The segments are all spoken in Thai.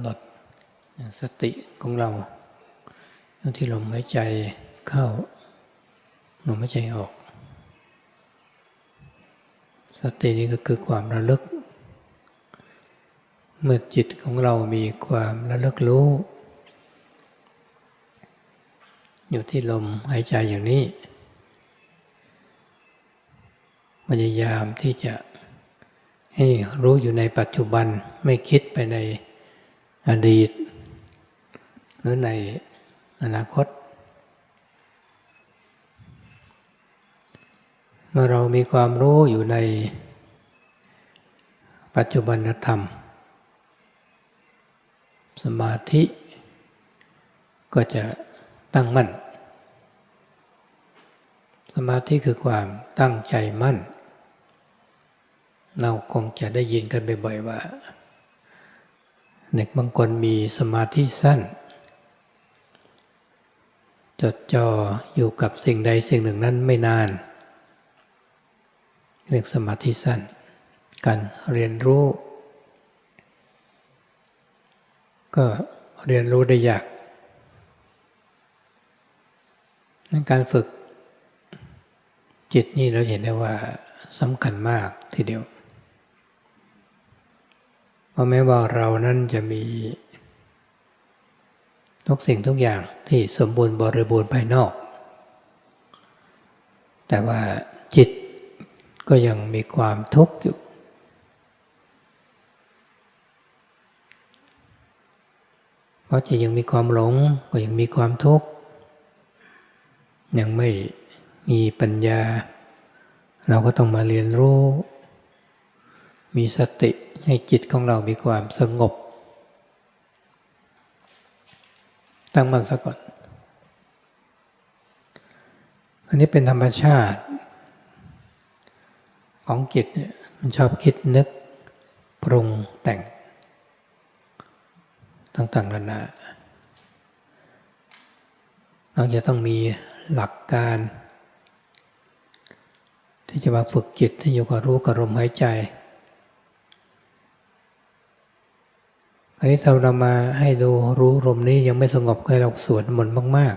ำหนดสติของเราที่ลมหายใจเข้าลมหายใจออก สตินี้ก็คือความระลึก เมื่อจิตของเรามีความระลึกรู้ อยู่ที่ลมหายใจอย่างนี้พยายามที่จะให้รู้อยู่ในปัจจุบันไม่คิดไปใน อดีต หรือในอนาคต เมื่อเรามีความรู้อยู่ในปัจจุบันธรรม สมาธิก็จะตั้งมั่น สมาธิคือความตั้งใจมั่น เราคงจะได้ยินกันบ่อยๆว่า เด็กบางคนมีสมาธิสั้น จดจ่ออยู่กับสิ่งใดสิ่งหนึ่งนั้นไม่นาน เรียกสมาธิสั้น การเรียนรู้ ก็เรียนรู้ได้ยากนั้นการฝึกจิตนี่เราเห็นได้ว่าสำคัญมากทีเดียว เพราะแม้ว่าเรานั้นจะมี ทุกสิ่งทุกอย่างที่สมบูรณ์บริบูรณ์ภายนอก แต่ว่าจิตก็ยังมีความทุกข์อยู่ เพราะจิตยังมีความหลงก็ยังมีความทุกข์ ยังไม่มีปัญญา เราก็ต้องมาเรียนรู้ มีสติให้จิตของเรามีความสงบ ตั้งมั่นซะก่อน อันนี้เป็นธรรมชาติ ของจิตเนี่ยมันชอบคิดนึกปรุงแต่ง ต่างๆนานาเราจะต้องมีหลักการ ที่จะมาฝึกจิตที่อยู่กับรู้กับลมหายใจ อันนี้เราเรามาให้ดูรู้ลมนี้ยังไม่สงบให้เราสวดมนต์มาก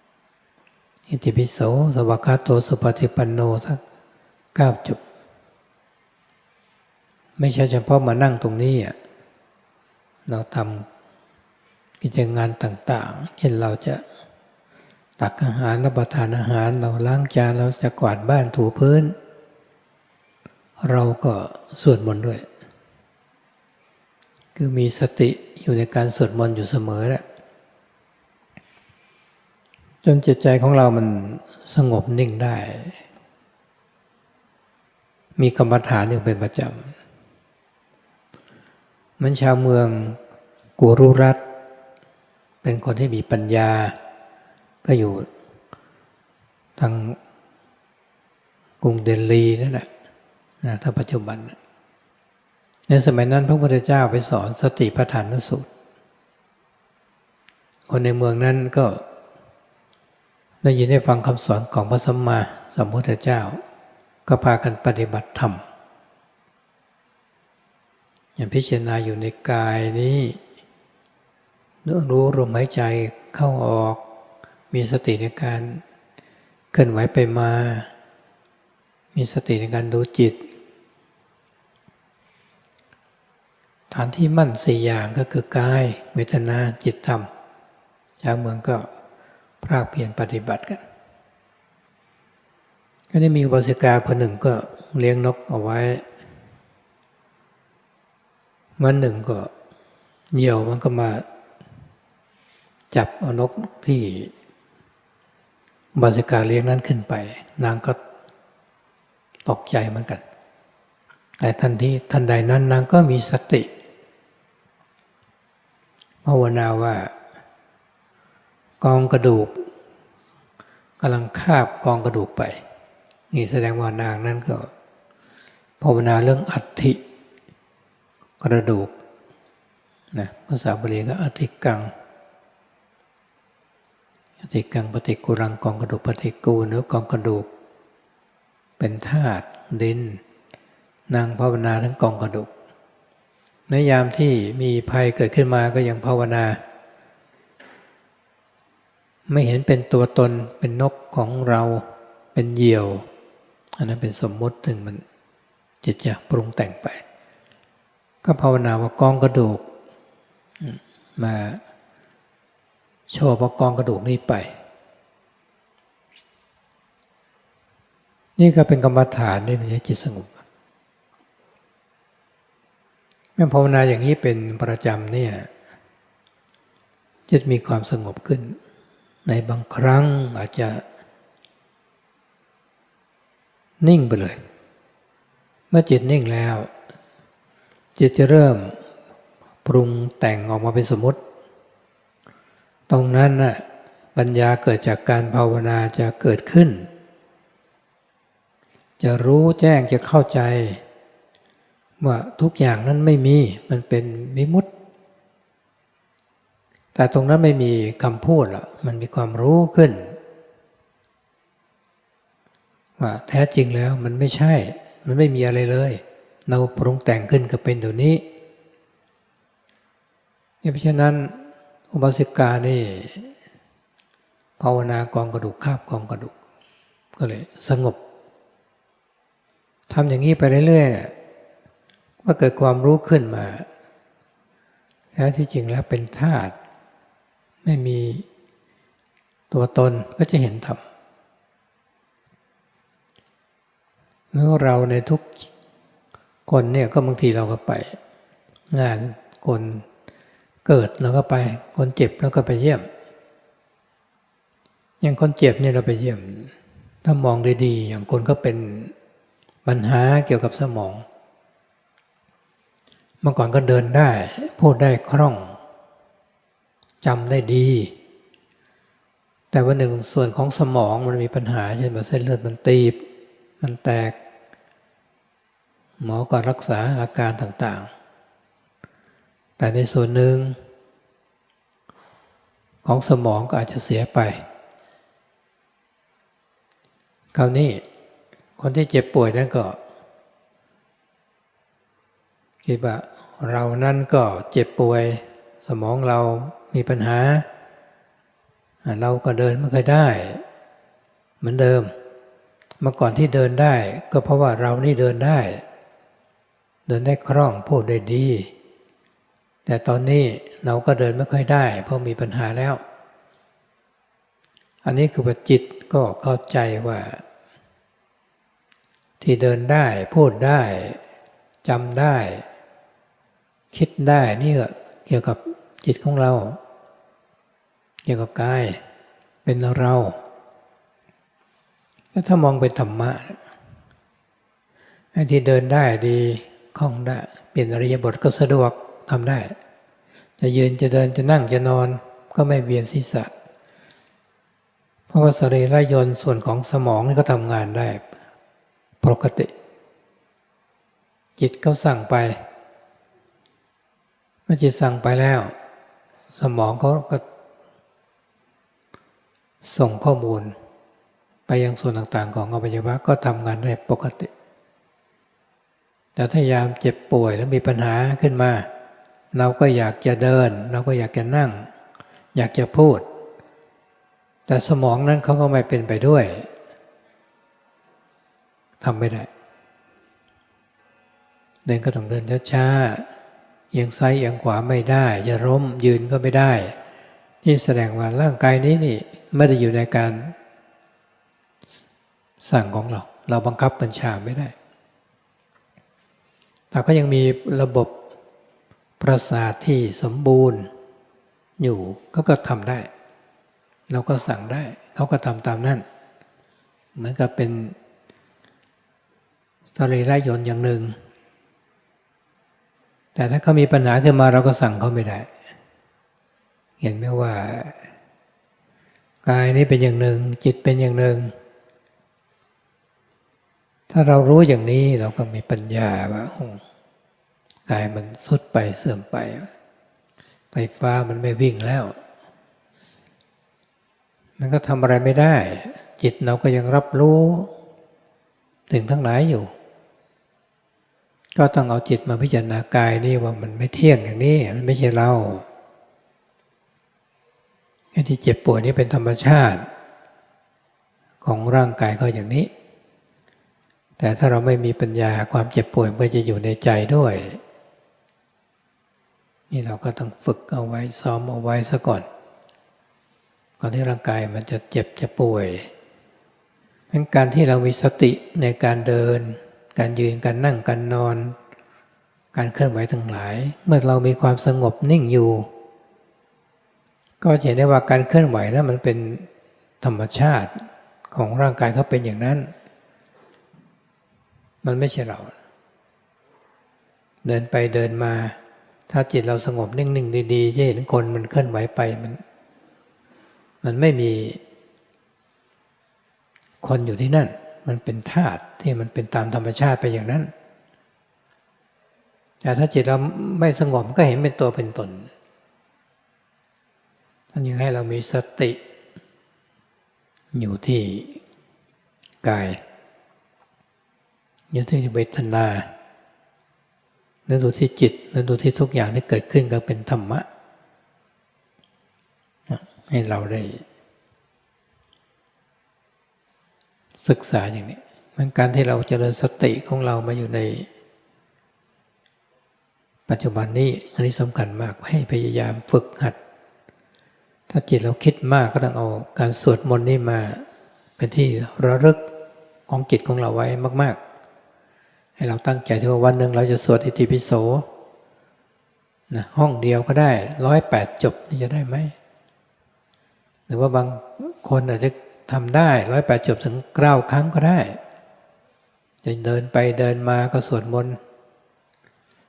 ๆ อิติปิโสสวากาโตสุปฏิปันโนสักเก้าจบ ไม่ใช่เฉพาะมานั่งตรงนี้อะเราทำกิจงานต่างๆ เช่นเราจะตักอาหารรับประทานอาหารเราล้างจานเราจะกวาดบ้านถูพื้น เราก็สวดมนต์ด้วย คือมีสติอยู่ในการสวดมนต์อยู่เสมอแหละจนจิตใจของเรามันสงบนิ่งได้ มีกรรมฐานอยู่เป็นประจำมันชาวเมืองกุรุรัตเป็นคนที่มีปัญญา ก็อยู่ทางกรุงเดลีนั่นแหละนะถ้าปัจจุบัน ในสมัยนั้นพระพุทธเจ้าไปสอนสติปัฏฐานสูตร คนในเมืองนั้นก็ได้ยินได้ฟังคำสอนของพระสัมมาสัมพุทธเจ้า ก็พากันปฏิบัติธรรมอย่างพิจารณาอยู่ในกายนี้เนื้อรู้ลมหายใจเข้าออก มีสติในการเคลื่อนไหวไปมา มีสติในการดูจิต ฐานที่มั่นสี่อย่างก็คือกาย เวทนาจิตธรรมชาวเมืองก็พรากเพียรปฏิบัติกัน ก็ได้มีอุบาสิกาคนหนึ่งก็เลี้ยงนกเอาไว้วันหนึ่งก็เหยี่ยวมันก็มาจับเอานกที่บาสิกาเลี้ยงนั้นขึ้นไป นางก็ตกใจเหมือนกัน แต่ทันที่ทันใดนั้นนางก็มีสติ ภาวนาว่า กองกระดูกกำลังคาบกองกระดูกไป นี่แสดงว่านางนั้นก็ภาวนาเรื่องอัฐิกระดูกนะภาษาบาลีก็อธิกังอธิกังปฏิกุรังกองกระดูกปฏิกูเนื้อกองกระดูก เป็นธาตุดิน นางภาวนาทั้งกองกระดูก ในยามที่มีภัยเกิดขึ้นมาก็ยังภาวนา ไม่เห็นเป็นตัวตนเป็นนกของเราเป็นเหยี่ยว อันนั้นเป็นสมมติถึงมันจิตจะปรุงแต่งไป ก็ภาวนาว่ากองกระดูก มาโชว์ว่ากองกระดูกนี้ไป นี่ก็เป็นกรรมฐานที่มันจะจิตสงบ เมื่อภาวนาอย่างนี้เป็นประจำเนี่ยจะมีความสงบขึ้น ในบางครั้งอาจจะ นิ่งไปเลย เมื่อจิตนิ่งแล้ว จิตจะเริ่มปรุงแต่งออกมาเป็นสมมติ ตรงนั้นน่ะปัญญาเกิดจากการภาวนาจะเกิดขึ้น จะรู้แจ้งจะเข้าใจ ว่าทุกอย่างนั้นไม่มีมันเป็นมิมุติ แต่ตรงนั้นไม่มีคำพูดละมันมีความรู้ขึ้น ว่าแท้จริงแล้วมันไม่ใช่ มันไม่มีอะไรเลย เราปรุงแต่งขึ้นก็เป็นเดี๋ยวนี้นี่เพราะฉะนั้นอุบาสิกานี่ภาวนากองกระดูกคาบกองกระดูก ก็เลยสงบทำอย่างนี้ไปเรื่อยๆเนี่ย ว่าเกิดความรู้ขึ้นมาแท้ที่จริงแล้วเป็นธาตุไม่มีตัวตนก็จะเห็นธรรมเมื่อเราในทุกคนเนี่ยก็บางทีเราก็ไป งานคนเกิดเราก็ไป คนเจ็บเราก็ไปเยี่ยม อย่างคนเจ็บเนี่ยเราไปเยี่ยม ถ้ามองดีๆ อย่างคนก็เป็นปัญหาเกี่ยวกับสมอง เมื่อก่อนก็เดินได้ พูดได้คล่องจำได้ดี แต่วันหนึ่งส่วนของสมองมันมีปัญหาเช่นเส้นเลือดมันตีบ มันแตก หมอก็รักษาอาการต่างๆ แต่ในส่วนหนึ่ง ของสมองก็อาจจะเสียไป คราวนี้คนที่เจ็บป่วยนั่นก็ คิดว่าเรานั่นก็เจ็บป่วย สมองเรามีปัญหา เราก็เดินไม่เคยได้ เหมือนเดิม เมื่อก่อนที่เดินได้ ก็เพราะว่าเรานี่เดินได้ เดินได้คล่องพูดได้ดี แต่ตอนนี้เราก็เดินไม่ค่อยได้ เพราะมีปัญหาแล้ว อันนี้คือว่าจิตก็เข้าใจว่า ที่เดินได้พูดได้จำได้ คิดได้นี่ก็เกี่ยวกับจิตของเรา เกี่ยวกับกาย เป็นเราแล้วถ้ามองเป็นธรรมะไอ้ที่เดินได้ดีคล่องได้ เปลี่ยนอริยบทก็สะดวกทำได้ จะยืนจะเดินจะนั่งจะนอนก็ไม่เวียนศีรษะ เพราะว่าสรีระยนต์ส่วนของสมองนี่ก็ทำงานได้ปกติ จิตเขาสั่งไป เมื่อจิตสั่งไปแล้ว สมองเขาก็ ส่งข้อมูล ไปยังส่วนต่างๆ ของอวัยวะก็ทำงานได้ปกติ แต่ถ้ายามเจ็บป่วยแล้วมีปัญหาขึ้นมา เราก็อยากจะเดิน เราก็อยากจะนั่ง อยากจะพูด แต่สมองนั้นเขาก็ไม่เป็นไปด้วยทำไม่ได้เดินก็ต้องเดินช้าๆ ยงซ้ายเอียงขวาไม่ได้จะล้มยืนก็ไม่ได้ นี่แสดงว่าร่างกายนี้นี่ไม่ได้อยู่ในการ สั่งของเรา เราบังคับบัญชาไม่ได้ แต่ก็ยังมีระบบประสาทที่สมบูรณ์อยู่ก็ก็ทำได้ เราก็สั่งได้ เขาก็ทำตามนั้นเหมือนกับเป็นสรีระยนต์อย่างหนึ่ง แต่ถ้าเขามีปัญหาขึ้นมาเราก็สั่งเขาไม่ได้ เห็นไหมว่ากายนี้เป็นอย่างหนึ่ง จิตเป็นอย่างหนึ่ง ถ้าเรารู้อย่างนี้เราก็มีปัญญาว่ากายมันสุดไปเสื่อมไป ไฟฟ้ามันไม่วิ่งแล้ว มันก็ทำอะไรไม่ได้ จิตเราก็ยังรับรู้ ถึงทั้งหลายอยู่ ก็ต้องเอาจิตมาพิจารณากายนี่ว่ามันไม่เที่ยงอย่างนี้ มันไม่ใช่เราไอ้ที่เจ็บปวยนี่เป็นธรรมชาติ ของร่างกายก็อย่างนี้ แต่ถ้าเราไม่มีปัญญาความเจ็บป่วยมันก็จะอยู่ในใจด้วย นี่เราก็ต้องฝึกเอาไว้ซ้อมเอาไว้ซะก่อน ก่อนที่ร่างกายมันจะเจ็บจะป่วยเป็นการที่เรามีสติในการเดิน การยืนการนั่งการนอน การเคลื่อนไหวทั้งหลาย เมื่อเรามีความสงบนิ่งอยู่ ก็จะเห็นได้ว่าการเคลื่อนไหวนะั้นมันเป็นธรรมชาติของร่างกายเขาเป็นอย่างนั้น มันไม่ใช่เรา เดินไปเดินมา ถ้าจิตเราสงบนิ่งๆดีๆจะเห็นคนมันเคลื่อนไหวไปมัน มันไม่มีคนอยู่ที่นั่น มันเป็นธาตุที่มันเป็นตามธรรมชาติไปอย่างนั้น แต่ถ้าจิตเราไม่สงบก็เห็นเป็นตัวเป็นตนท่านยังให้เรามีสติ อยู่ที่กาย อยู่ที่เวทนาแล้วดูที่จิตแล้วดูที่ทุกอย่างที่เกิดขึ้นก็เป็นธรรมะ ให้เราได้ ศึกษาอย่างนี้มันการที่เราเจริญสติของเรามาอยู่ใน ปัจจุบันนี้อันนี้สำคัญมากให้พยายามฝึกหัด ถ้าจิตเราคิดมากก็ต้องเอาการสวดมนต์นี่มาเป็นที่ระลึกของจิตของเราไว้มาก ๆ ให้เราตั้งใจที่ว่าวันหนึ่งเราจะสวดอิติปิโสนะห้องเดียวก็ได้ร้อยแปดจบนี่จะได้ไหม หรือว่าบางคนอาจจะ ทำได้ร้อยแปดจบถึงเก้าครั้งก็ได้ จะเดินไปเดินมาก็สวดมนต์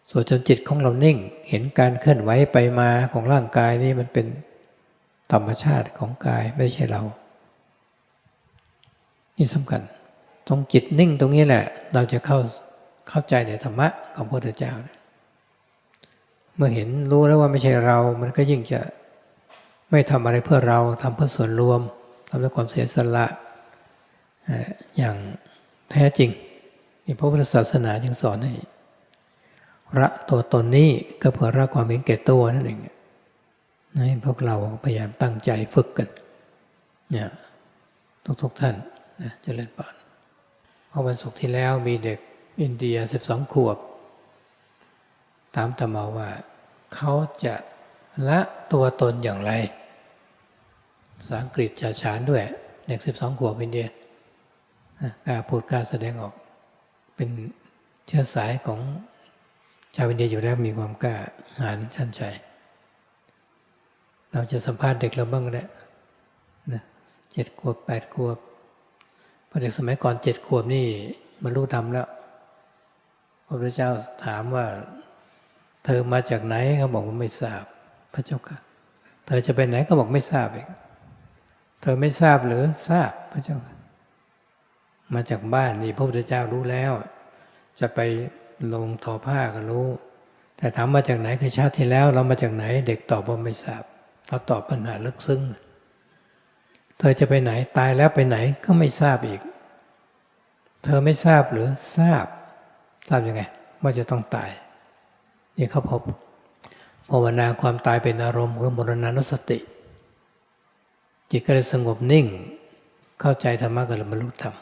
สวดจนจิตของเรานิ่ง เห็นการเคลื่อนไหวไปมาของร่างกายนี่มันเป็นธรรมชาติของกายไม่ใช่เรา นี่สำคัญตรงจิตนิ่งตรงนี้แหละ เราจะเข้าเข้าใจในธรรมะของพระพุทธเจ้าเมื่อเห็นรู้แล้วว่าไม่ใช่เรา มันก็ยิ่งจะไม่ทำอะไรเพื่อเราทำเพื่อส่วนรวม ทำด้วยความเสียสละอย่างแท้จริงนี่พระพุทธศาสนาจึงสอนให้ละตัวตนนี้ก็เพื่อละความเห็นแก่ตัวนั่นเองให้พวกเราพยายามตั้งใจฝึกกันเนี่ยทุกๆท่านนะจะเล่นปานเพราะวันศุกร์ที่แล้วมีเด็กอินเดีย 12 ขวบ ถามตมาว่า เขาจะละตัวตนอย่างไร ษาอังกฤษจะฉานด้วย เด็ก12ขวบอินเดียกล้าพูดกล้าแสดงออก เป็นเชื้อสายของชาวอินเดียอยู่แล้วมีความกล้าหาญชันใจ เราจะสัมภาษณ์เด็กเราบ้างก็ได้นะเจ็ดขวบแปดขวบพอเด็กสมัยก่อนเจ็ดขวบนี่มันรู้ทำแล้วพระพุทธเจ้าถามว่า เธอมาจากไหนเขาบอกว่าไม่ทราบ พระเจ้าค่ะ เธอจะไปไหนก็บอกไม่ทราบเอง เธอไม่ทราบหรือทราบพระเจ้า มาจากบ้านนี่พระพุทธเจ้ารู้แล้ว จะไปลงทอผ้าก็รู้ แต่ถามมาจากไหนคือชาติที่แล้ว เรามาจากไหน เด็กตอบว่าไม่ทราบเราตอบปัญหาลึกซึ้ง เธอจะไปไหนตายแล้วไปไหนก็ไม่ทราบอีก เธอไม่ทราบหรือทราบ ทราบยังไง ว่าจะต้องตายนี่เขาพบภาวนาความตายเป็นอารมณ์คือมรณานุสติ จิตก็เลยสงบนิ่ง เข้าใจธรรมะกับรรลุธรรม